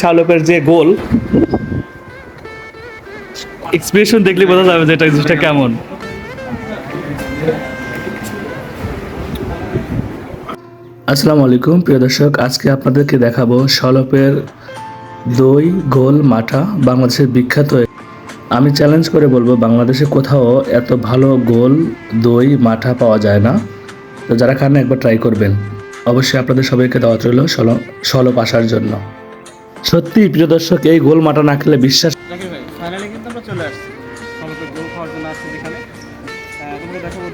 শালকের যে গোল এক্সপ্রেশন দেখলে বোঝা যাবে যে এটা জিনিসটা কেমন। আসসালামু আলাইকুম, প্রিয় দর্শক, আজকে আপনাদেরকে দেখাবো সলপের দই গোল মাঠা বাংলাদেশের বিখ্যাত আমি চ্যালেঞ্জ করে বলব, বাংলাদেশে কোথাও এত ভালো গোল দই মাঠা পাওয়া যায় না। তো যারা খান একবার ট্রাই করবেন। অবশ্যই আপনাদের সবাইকে দেওয়া রইল সলপ আসার জন্য। সত্যি প্রিয় দর্শক এই গোল মাটা না খেলে বিশ্বাস জাকির কিন্তু আমরা চলে আসছি। সমস্ত গোল খাওয়ার জন্য আসছি যেখানে। দেখাবো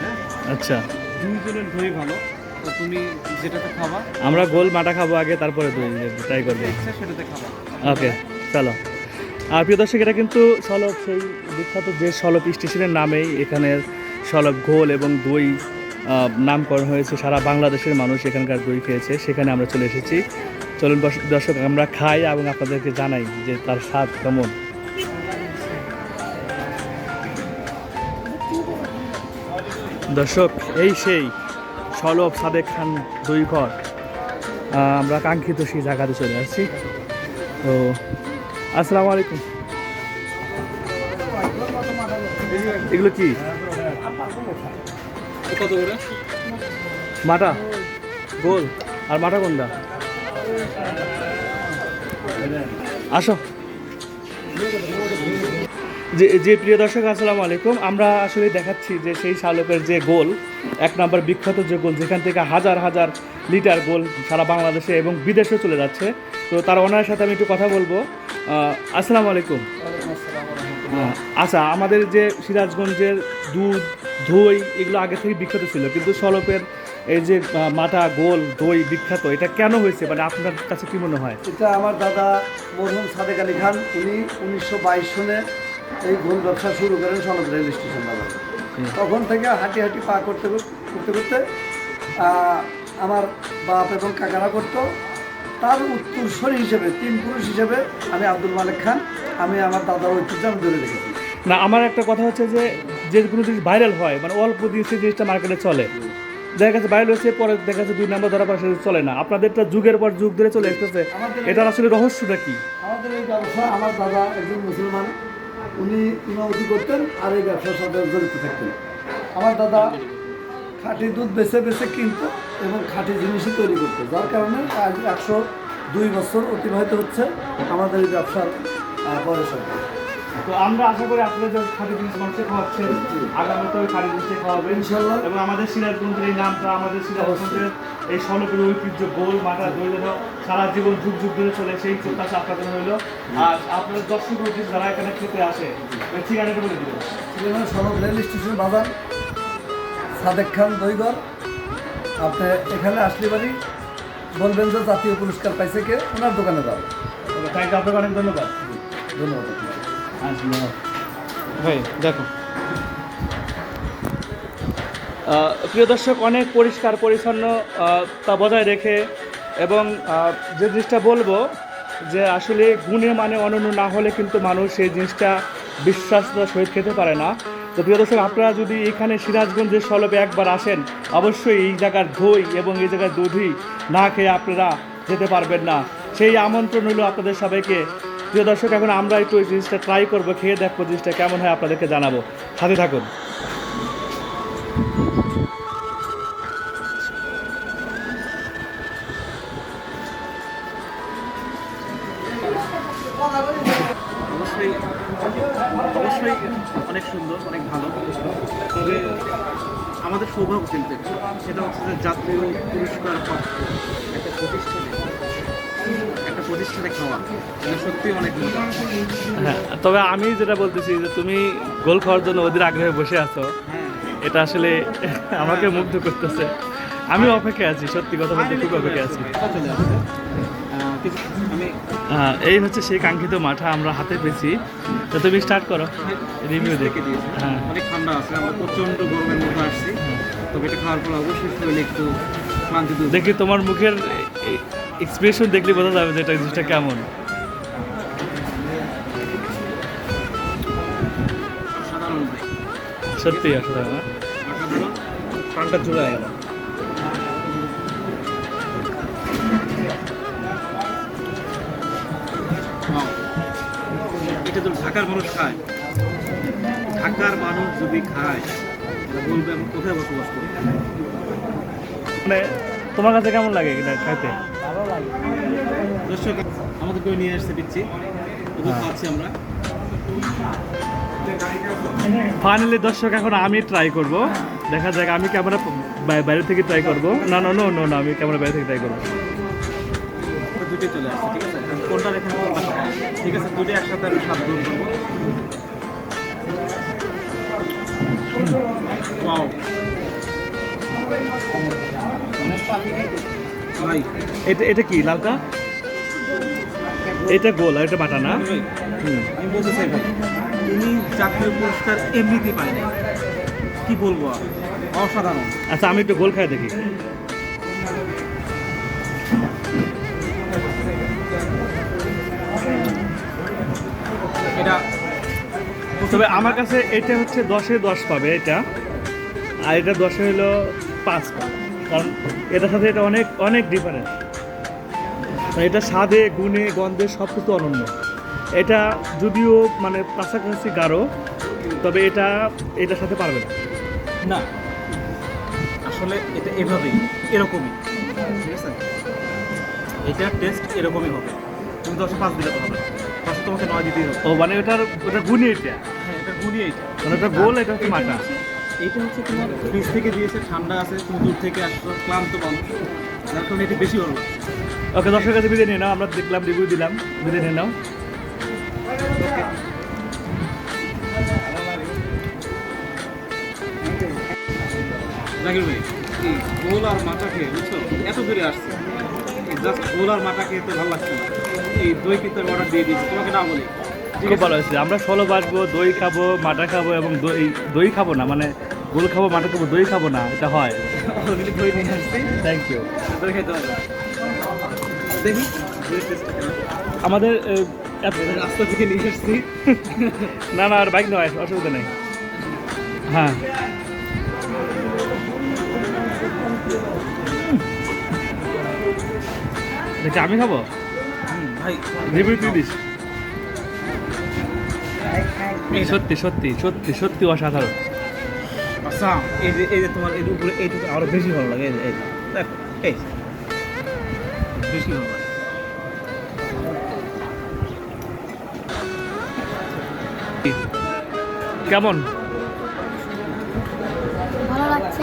হ্যাঁ? আচ্ছা। দুইজনের দই ভালো। তো তুমি যেটাতে খাবা আমরা গোল মাটা খাব আগে তারপরে দই ট্রাই করব। ইচ্ছা সেটাতে খাবা। ওকে চলো। আর প্রিয় দর্শক এটা কিন্তু সলব সেই বিখ্যাত যে সলব স্টেশনের নামেই এখানের সলব ঘোল এবং দই নামকরণ হয়েছে, সারা বাংলাদেশের মানুষ এখানকার দই খেয়েছে, সেখানে আমরা চলে এসেছি। চলুন দর্শক- আমরা খাই এবং আপনাদেরকে জানাই যে তার স্বাদ কেমন। দর্শক, এই সেই সলব সাদেক খান দই ঘর। আমরা কাঙ্ক্ষিত সেই জায়গাতে চলে আসছি। তো, আসসালামু আলাইকুম। এগুলো কি? মাটা। গোল। আর মাটা কোনটা? আসো। যে যে প্রিয় দর্শক, আসসালামু আলাইকুম। আমরা আসলে দেখাচ্ছি যে সেই শালকের যে গোল, এক নম্বর বিখ্যাত যে গোল, যেখান থেকে হাজার হাজার লিটার গোল সারা বাংলাদেশে এবং বিদেশে চলে যাচ্ছে। তো তার ওনার সাথে আমি একটু কথা বলব। আসসালামু আলাইকুম। আচ্ছা আমাদের যে সিরাজগঞ্জের দুধ দই এগুলো আগে থেকে বিখ্যাত ছিল কিন্তু সলপের এই যে মাটা গোল দই বিখ্যাত এটা কেন হয়েছে? মানে আপনার কাছে কি মনে হয়? এটা আমার দাদা মরহুম সাদেক আলী খান উনি উনিশশো বাইশ সনে এই গোল ব্যবসা শুরু করেন সনদ রেল স্টেশন বাজারে। তখন থেকে হাঁটি হাঁটি পা করতে করতে করতে আমার বাপ এবং কাকারা করতো তার উত্তরস্বরী হিসেবে তিন পুরুষ হিসেবে আমি আব্দুল মালিক খান আমি আমার দাদার ঐতিহ্য আমি ধরে রেখেছি। না আমার একটা কথা হচ্ছে যে যে কোনো জিনিস ভাইরাল হয় মানে অল্প দিন সেই জিনিসটা মার্কেটে চলে। দেখা গেছে ভাইরাল হয়েছে পরে দেখা যাচ্ছে দুই নম্বর ধরা পর চলে না। আপনাদেরটা যুগের পর যুগ ধরে চলে আসতেছে এটার আসলে রহস্যটা কি? আমাদের এই ব্যবসা আমার দাদা একজন মুসলমান উনি ইমামতি করতেন আর এই ব্যবসার সাথে জড়িত থাকতেন। আমার দাদা খাঁটি দুধ বেছে বেছে কিনতো এবং খাঁটি জিনিসই তৈরি করতো। যার কারণে আজ একশো দুই বছর অতিবাহিত হচ্ছে আমাদের এই ব্যবসার আর তো আমরা আশা করি আপনাদের খাঁটি জিনিস মানুষকে খাওয়াচ্ছেন আগামীতে ওই খাঁটি জিনিসে খাওয়াবেন। ইনশাল্লাহ। এবং আমাদের সিরাজগঞ্জের এই নামটা আমাদের সিরাজগঞ্জের এই স্বর্ণপের ঐতিহ্য গোল মাথা দই যেন সারা জীবন যুগ যুগ ধরে চলে সেই প্রত্যাশা আপনাদের হইল। আর আপনাদের দর্শক যারা এখানে খেতে আসে ঠিকানাটা বলে দিবেন। সনদ রেল স্টেশন বাজার সাদেক খান দইগর আপনি এখানে আসলে বাড়ি বলবেন যে জাতীয় পুরস্কার পাইছে কে? ওনার দোকানে আপনাকে অনেক ধন্যবাদ। ধন্যবাদ। ভাই দেখো। প্রিয় দর্শক অনেক পরিষ্কার পরিচ্ছন্ন তা বজায় রেখে এবং যে জিনিসটা বলব যে আসলে গুণে মানে অনন্য না হলে কিন্তু মানুষ সেই জিনিসটা বিশ্বাসতার সহিত খেতে পারে না। তো প্রিয় দর্শক, আপনারা যদি এখানে সিরাজগঞ্জের সলবে একবার আসেন, অবশ্যই এই জায়গার দই এবং এই জায়গার দধি না খেয়ে আপনারা যেতে পারবেন না। সেই আমন্ত্রণ হলো আপনাদের সবাইকে। প্রিয় দর্শক, এখন আমরা একটু এই জিনিসটা ট্রাই করব, খেয়ে দেখব জিনিসটা কেমন হয় আপনাদেরকে জানাব। সাথে থাকুন। অবশ্যই অবশ্যই অনেক সুন্দর অনেক ভালো। তবে আমাদের সৌভাগ্য কিন্তু। সেটা হচ্ছে যে জাতীয় পুরস্কার একটা প্রতিষ্ঠানে একটা প্রতিষ্ঠানে খাওয়া। এটা সত্যি অনেক হ্যাঁ তবে আমি যেটা বলতেছি যে তুমি গোল খাওয়ার জন্য ওদের আগ্রহে বসে আছো। হ্যাঁ। এটা আসলে আমাকে মুগ্ধ করতেছে। আমি অপেক্ষায় আছি সত্যি কথা বলতে খুব অপেক্ষায় আছি। চলে হ্যাঁ, এই হচ্ছে সেই কাঙ্ক্ষিত মাঠা আমরা হাতে পেয়েছি। তো তুমি স্টার্ট করো রিভিউ দেখে। দিয়েছি। হ্যাঁ। অনেক ঠান্ডা আছে আমরা প্রচণ্ড গরমের মধ্যে আসছি। তবে এটা খাওয়ার পর অবশ্যই শরীরে একটু ক্লান্তি দেখি তোমার মুখের এক্সপ্রেশন দেখলে বোঝা যাবে যে এটা জিনিসটা কেমন। সত্যি আসলে প্রাণটা জুড়ে গেল ঢাকার মানুষ খায় ঢাকার মানুষ যদি খায় বলবে আমি কোথায় বসবাস করি? মানে তোমার কাছে কেমন লাগে এটা খাইতে? দর্শক আমাদের কেউ নিয়ে আসছে দিচ্ছি ওদের খাচ্ছি আমরা। ফাইনালি দর্শক এখন আমি ট্রাই করব। দেখা যাক আমি ক্যামেরা বাইরে থেকে ট্রাই করব। না না নো নো না আমি ক্যামেরা বাইরে থেকে ট্রাই করব। তো দুটোই চলে আসছে ঠিক আছে? কোনটা খাব? ঠিক আছে দুটো একসাথে আমি স্বাদ গ্রহণ করব। এটা এটা কি লালটা? এটা গোল আর এটা বাটা না? ভাই, আমি বলতে চাই ভাই তিনি জাতীয় পুরস্কার এমনিতেই পায় না কি বলব অসাধারণ। আচ্ছা আমি একটু গোল খাই দেখি। এটা তবে আমার কাছে এটা হচ্ছে দশে দশ পাবে এটা। আর এটা দশে হলো পাঁচ পাবে। কারণ এটার সাথে এটা অনেক অনেক ডিফারেন্স এটা স্বাদে গুণে গন্ধে সব কিছু অনন্য। এটা যদিও মানে কাছাকাছি গাঢ় তবে এটা এটার সাথে পারবে না। না আসলে এটা এভাবেই এরকমই। ঠিক আছে? এটার টেস্ট এরকমই হবে। তুমি দশে পাঁচ দিলে তো হবে। না। তোমাকে নয় দিতেই হবে। ও মানে ওটার ওটা গুণই এটা। হ্যাঁ এটা গুণই এইটা মানে ওটা গোল এটা হচ্ছে মাটা এইটা হচ্ছে তোমার ফ্রিজ থেকে দিয়েছে ঠান্ডা আছে তুমি দূর থেকে আসছো ক্লান্ত মানুষ যার কারণে এটা বেশি ভালো ওকে দর্শকের কাছে বিদায় নিয়ে নাও আমরা দেখলাম রিভিউ দিলাম বিদায় নিয়ে নাও। জাকির ভাই গোল আর মাটা খেয়ে বুঝছ? এত দূরে আসছে। জাস্ট গোল আর মাটা খেয়ে তো ভালো লাগছে এই দই কিন্তু আমি অর্ডার দিয়ে দিয়েছি তোমাকে না বলি। খুব ভালো হয়েছে। আমরা ষোলো বাসবো দই খাব মাটা খাব এবং দই দই খাব না মানে গোল খাব মাটা খাব দই খাব না এটা হয়। অলরেডি দই নিয়ে আসছি। থ্যাক ইউ দই খেতে হবে। দেখি। আমাদের রাস্তা থেকে নিয়ে এসেছি না না আর বাইক নয় অসুবিধা নেই। হ্যাঁ। দেখি আমি খাব? ভাই রিভিউ তুই দিস। সত্যি সত্যি সত্যি সত্যি অসাধারণ। আচ্ছা এই যে এই যে তোমার এর উপরে এইটুকু আরও বেশি ভালো লাগে এই এই যে, দেখো এই বেশি ভালো লাগে। কেমন? ভালো লাগছে